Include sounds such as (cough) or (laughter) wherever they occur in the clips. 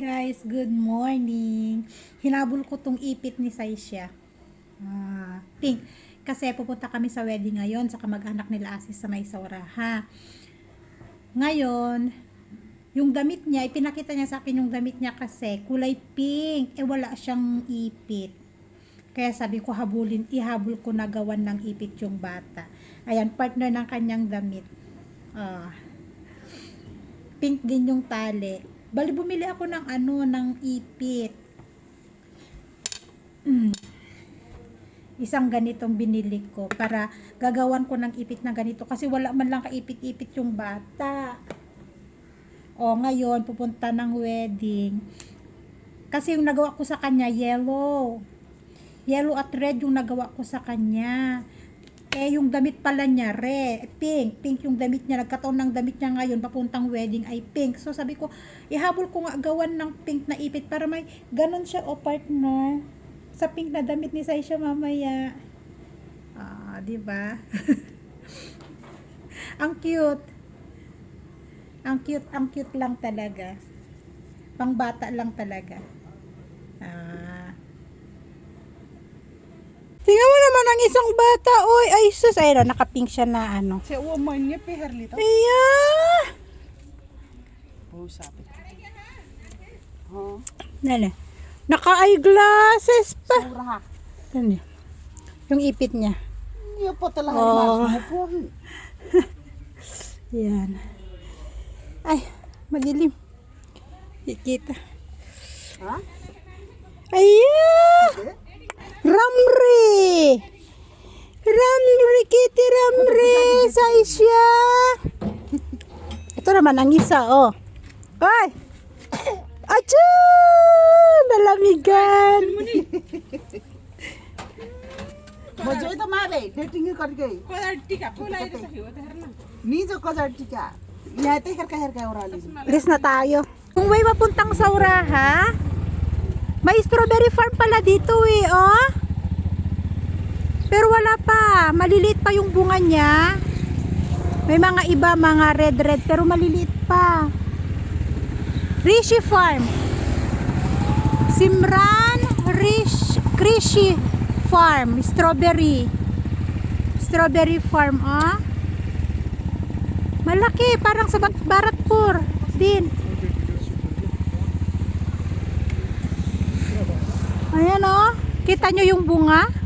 guys, good morning. Hinabol ko tong ipit ni Saisha. Ah, pink. Kasi pupunta kami sa wedding ngayon sa kamag-anak nila Asis sa may Sauraha. Ngayon, yung damit niya, ipinakita niya sa akin yung damit niya kasi kulay pink. Eh wala siyang ipit. Kaya sabi ko habulin, ihabol ko na gawan ng ipit yung bata. Ayan, partner ng kanyang damit. Ah, pink din yung tali. Bali, bumili ako ng ano, ng ipit. Mm. Isang ganitong binili ko para gagawan ko ng ipit na ganito kasi wala man lang kaipit-ipit yung bata. O, ngayon, pupunta ng wedding. Kasi yung nagawa ko sa kanya, yellow. Yellow at red yung nagawa ko sa kanya. Eh, yung damit pala niya, red, pink. Pink yung damit niya. Nagkataon ng damit niya ngayon, papuntang wedding ay pink. So, sabi ko, ihabol ko nga gawan ng pink na ipit para may ganun siya o partner. Sa pink na damit ni Saisha mamaya. Ah, di ba? (laughs) ang cute. Ang cute, ang cute lang talaga. Pang bata lang talaga. Ah. Ang isang bata. Oy, ay sus. Ay, nakapink siya na ano. Se woman niya pe herlita. Iya. Oh, sabi. Oh, Nene. Naka-eyeglasses pa. surah. Nene. Yung ipit niya. Niya pa talaga Oh. po. (laughs) Yan. Ay, madilim. Kikita. Ha? Ayan! Ramri! Rikiti Ramri sa isya. Ito naman ang isa, oh. Ay! Acho! Nalamigan! Mojo ito mabe, dating ko kay. Kodar tika, kulay ito sa hiwa taharan. Nizo kodar tika. Yate herka herka orali. Lis na tayo. Kung way mapuntang sa Uraha, may strawberry farm pala dito eh, oh. Pero wala pa. Maliliit pa yung bunga niya. May mga iba, mga red-red, pero maliliit pa. Rishi Farm. Simran Rish, Krishi Farm. Strawberry. Strawberry Farm, ah. Malaki, parang sa Baratpur din. Ayan oh. Kita nyo yung bunga?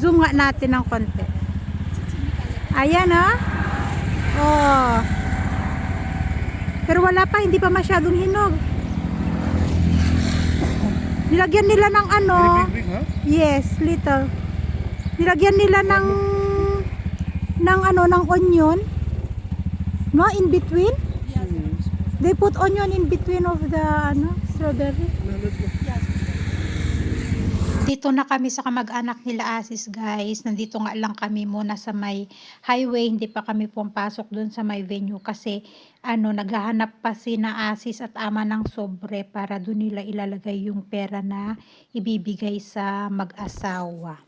Zoom nga natin ng konti. Ayan oh. Oh. Pero wala pa, hindi pa masyadong hinog. Nilagyan nila ng ano? Yes, little. Nilagyan nila ng ng ano, ng onion. No, in between. They put onion in between of the ano, strawberry. Dito na kami sa kamag-anak nila Asis guys. Nandito nga lang kami muna sa may highway. Hindi pa kami pumpasok dun sa may venue kasi ano, naghahanap pa si na Asis at ama ng sobre para dun nila ilalagay yung pera na ibibigay sa mag-asawa.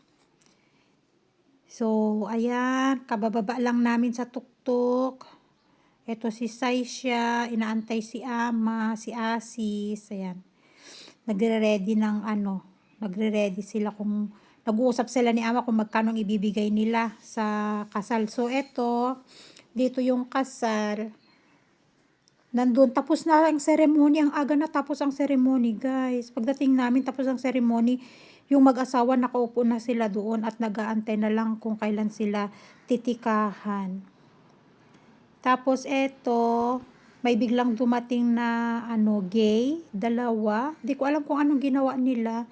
So, ayan, kabababa lang namin sa tuktok. Ito si Saisha, inaantay si Ama, si Asis, ayan. Nagre-ready ng ano, nagre-ready sila kung nag-uusap sila ni Ama kung magkano ang ibibigay nila sa kasal. So, ito, dito yung kasal. Nandun, tapos na ang ceremony, ang aga na tapos ang ceremony, guys. Pagdating namin, tapos ang ceremony, yung mag-asawa nakaupo na sila doon at nagaantay na lang kung kailan sila titikahan. Tapos eto, may biglang dumating na ano, gay, dalawa. Di ko alam kung anong ginawa nila.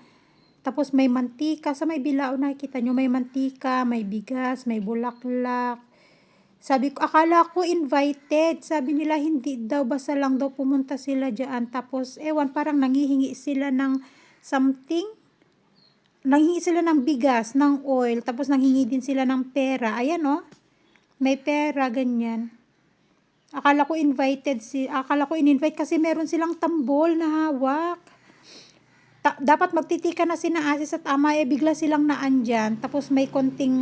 Tapos may mantika, sa may bilao nakikita nyo, may mantika, may bigas, may bulaklak. Sabi ko, akala ko invited. Sabi nila, hindi daw, basta lang daw pumunta sila dyan. Tapos, ewan, parang nangihingi sila ng something. Nanghingi sila ng bigas, ng oil, tapos nanghingi din sila ng pera. Ayan, oh. May pera, ganyan. Akala ko invited si, akala ko in-invite kasi meron silang tambol na hawak. Ta- dapat magtitika na si na Asis at Ama eh bigla silang naandyan. Tapos may konting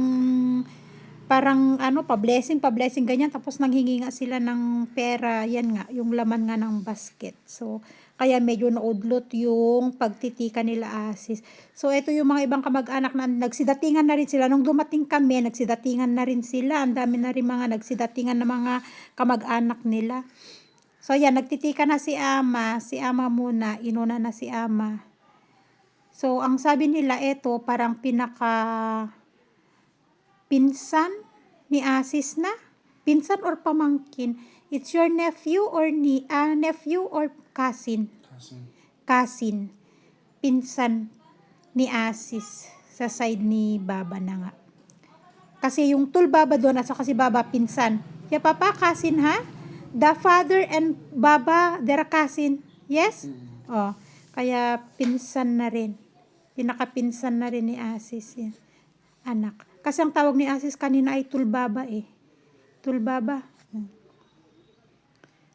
parang ano pa blessing pa blessing ganyan tapos nanghingi nga sila ng pera yan nga yung laman nga ng basket so Kaya medyo naudlot yung pagtitika nila Asis. So, ito yung mga ibang kamag-anak na nagsidatingan na rin sila. Nung dumating kami, nagsidatingan na rin sila. Ang dami na rin mga nagsidatingan na mga kamag-anak nila. So, yan, nagtitika na si Ama. Si Ama muna, inuna na si Ama. So, ang sabi nila, ito parang pinaka pinsan ni Asis na. Pinsan or pamangkin. It's your nephew or ni ah, nephew or cousin. Cousin. Pinsan ni Asis sa side ni Baba na nga. Kasi yung tul Baba doon at saka si Baba pinsan. Ya papa cousin ha? The father and Baba they're a cousin. Yes? Oh, kaya pinsan na rin. Pinakapinsan na rin ni Asis yan. Anak. Kasi ang tawag ni Asis kanina ay tulbaba eh. Tulbaba. Hmm.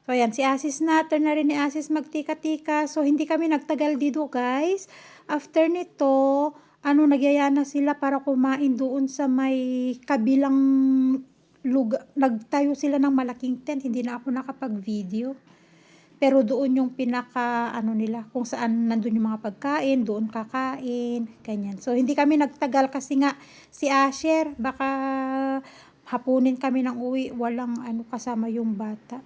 So, ayan, si Asis na, turn na rin ni Asis magtika-tika. So, hindi kami nagtagal dito, guys. After nito, ano, nagyaya na sila para kumain doon sa may kabilang lugar. Nagtayo sila ng malaking tent. Hindi na ako nakapag-video. Pero doon yung pinaka, ano nila, kung saan nandun yung mga pagkain, doon kakain, ganyan. So, hindi kami nagtagal kasi nga, si Asher, baka hapunin kami ng uwi, walang ano kasama yung bata.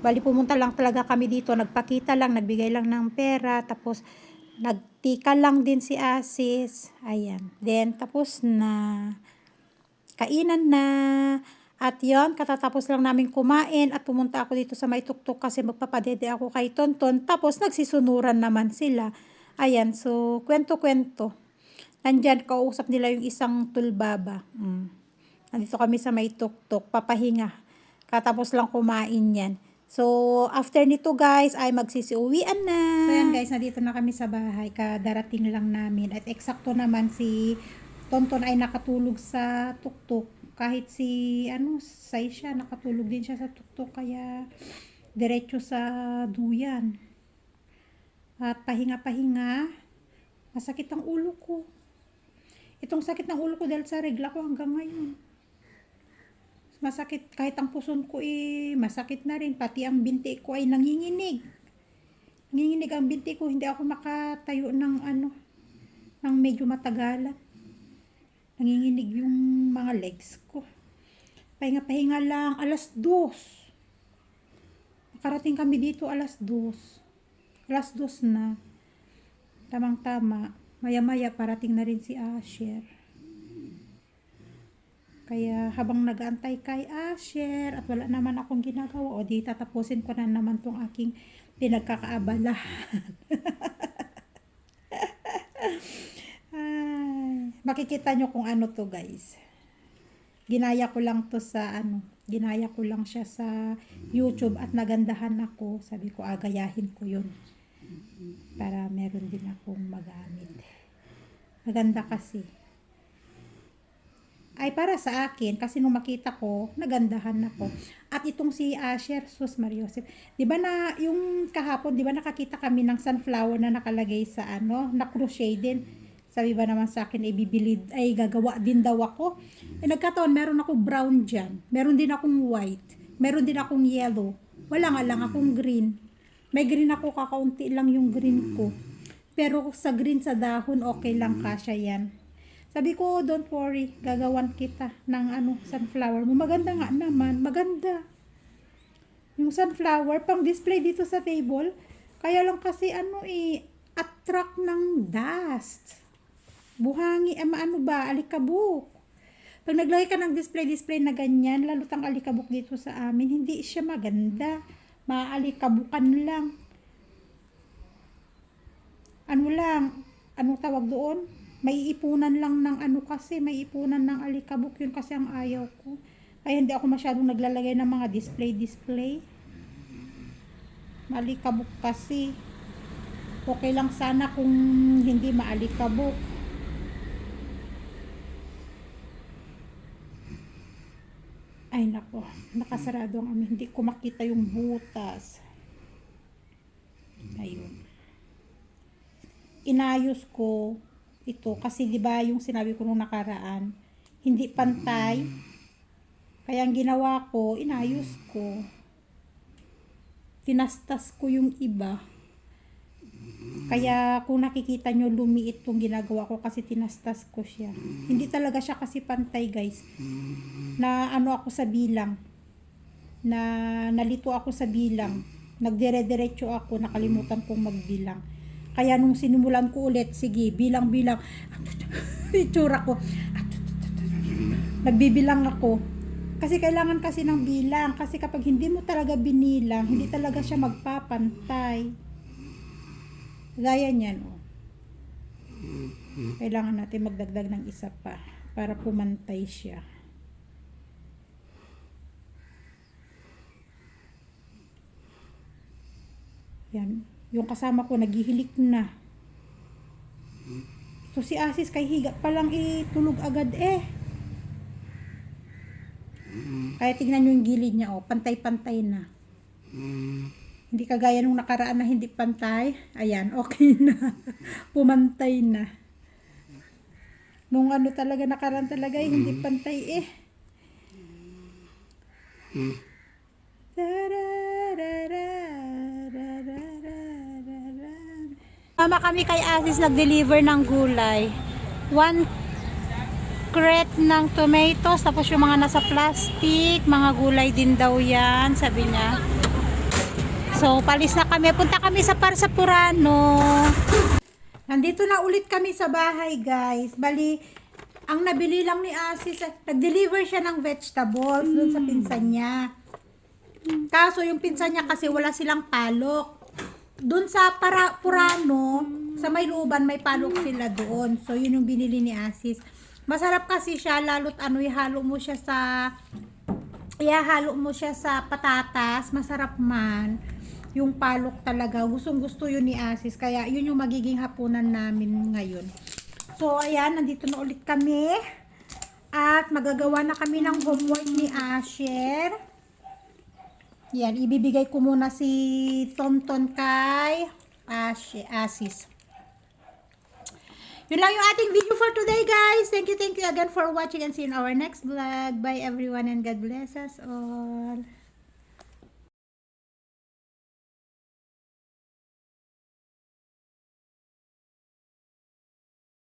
Bali, pumunta lang talaga kami dito, nagpakita lang, nagbigay lang ng pera, tapos nagtika lang din si Asis, ayan. Then, tapos na, kainan na, at yon katatapos lang namin kumain at pumunta ako dito sa may tuktok kasi magpapadede ako kay Tonton. Tapos nagsisunuran naman sila. Ayan, so kwento-kwento. Nandyan, kausap nila yung isang tulbaba. Mm. Nandito kami sa may tuktok, papahinga. Katapos lang kumain yan. So, after nito guys, ay magsisiuwian na. So yan guys, nandito na kami sa bahay. Kadarating lang namin. At eksakto naman si Tonton ay nakatulog sa tuktok. Kahit si, ano, say siya, nakatulog din siya sa tuktok. Kaya, diretso sa duyan. At pahinga-pahinga, masakit ang ulo ko. Itong sakit ng ulo ko dahil sa regla ko hanggang ngayon. Masakit, kahit ang puson ko eh, masakit na rin. Pati ang binti ko ay nanginginig. Nanginginig ang binti ko, hindi ako makatayo ng ano, ng medyo matagalan. Nanginginig yung mga legs ko. Pahinga-pahinga lang, alas dos. Nakarating kami dito alas dos. Alas dos na. Tamang-tama. Maya-maya parating na rin si Asher. Kaya habang nag-aantay kay Asher at wala naman akong ginagawa, o di tatapusin ko na naman tong aking pinagkakaabalahan. (laughs) Makikita nyo kung ano to guys. Ginaya ko lang to sa ano, ginaya ko lang siya sa YouTube at nagandahan ako. Sabi ko, agayahin ko yun. Para meron din akong magamit. Maganda kasi. Ay para sa akin, kasi nung makita ko, nagandahan ako. At itong si Asher, sus Mariosep, di ba na, yung kahapon, di ba nakakita kami ng sunflower na nakalagay sa ano, na crochet din. Sabi ba naman sa akin, ibibili, ay gagawa din daw ako. Eh, nagkataon, meron ako brown dyan. Meron din akong white. Meron din akong yellow. Wala nga lang akong green. May green ako, kakaunti lang yung green ko. Pero sa green sa dahon, okay lang kasya yan. Sabi ko, don't worry, gagawan kita ng ano, sunflower mo. Maganda nga naman, maganda. Yung sunflower, pang display dito sa table. Kaya lang kasi ano eh, attract ng dust. Buhangi, eh, ano ba, alikabok. Pag naglagay ka ng display-display na ganyan, lalo tang alikabok dito sa amin, hindi siya maganda. Maalikabukan lang. Ano lang, anong tawag doon? May ipunan lang ng ano kasi, may ipunan ng alikabok yun kasi ang ayaw ko. Kaya hindi ako masyadong naglalagay ng mga display-display. Malikabok kasi. Okay lang sana kung hindi maalikabok. Ay nako, nakasarado ang amin. Hindi ko makita yung butas. Ayun. Inayos ko ito kasi 'di ba yung sinabi ko nung nakaraan, hindi pantay. Kaya ang ginawa ko, inayos ko. Tinastas ko yung iba. Kaya kung nakikita nyo, lumiit tong ginagawa ko kasi tinastas ko siya. Hindi talaga siya kasi pantay guys. Na ano ako sa bilang. Na nalito ako sa bilang. Nagdire-diretso ako, nakalimutan kong magbilang. Kaya nung sinimulan ko ulit, sige, bilang-bilang. (laughs) Itsura ko. Nagbibilang ako. Kasi kailangan kasi ng bilang. Kasi kapag hindi mo talaga binilang, hindi talaga siya magpapantay. Gaya niyan, oh. Kailangan natin magdagdag ng isa pa para pumantay siya. Yan. Yung kasama ko, naghihilik na. So si Asis kay higa pa lang itulog agad eh. Kaya tingnan nyo yung gilid niya, oh. Pantay-pantay na. Hindi kagaya nung nakaraan na hindi pantay. Ayan, okay (laughs) na. Pumantay na. Nung ano talaga nakaraan talaga, eh, hindi pantay eh. Mama kami kay Asis nag-deliver ng gulay. One crate ng tomatoes, tapos yung mga nasa plastic, mga gulay din daw yan, sabi niya. So, palis na kami. Punta kami sa Parsapurano. Nandito na ulit kami sa bahay, guys. Bali, ang nabili lang ni Asis, eh, nag-deliver siya ng vegetables dun sa pinsan niya. Kaso, yung pinsan niya kasi wala silang palok. Dun sa para, Purano, sa may looban, may palok sila doon. So, yun yung binili ni Asis. Masarap kasi siya, lalo't ano, ihalo mo siya sa ihalo mo siya sa patatas, masarap man. Yung palok talaga, gustong gusto yun ni Asis. Kaya yun yung magiging hapunan namin ngayon. So, ayan, nandito na ulit kami. At magagawa na kami ng homework ni Asher. Yan, ibibigay ko muna si Tonton kay Ash, Asis. Yun lang yung ating video for today, guys. Thank you, thank you again for watching and see you in our next vlog. Bye, everyone, and God bless us all.